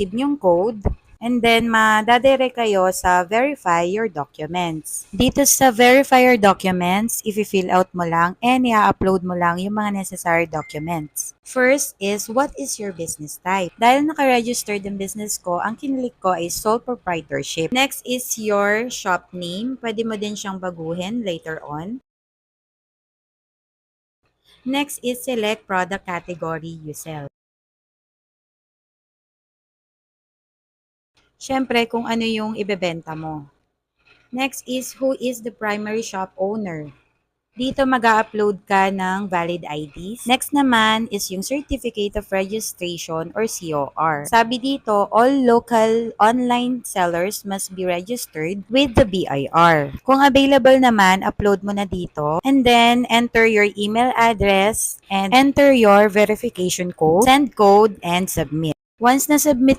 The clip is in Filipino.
yung code. And then, madadire kayo sa verify your documents. Dito sa verify your documents, if fill out mo lang and i-upload mo lang yung mga necessary documents. First is, what is your business type? Dahil naka-registered yung business ko, ang kinilik ko ay sole proprietorship. Next is your shop name. Pwede mo din siyang baguhin later on. Next is select product category you sell. Siyempre, kung ano yung ibebenta mo. Next is who is the primary shop owner. Dito mag upload ka ng valid IDs. Next naman is yung Certificate of Registration or COR. Sabi dito, all local online sellers must be registered with the BIR. Kung available naman, upload mo na dito. And then, enter your email address and enter your verification code, send code, and submit. Once na-submit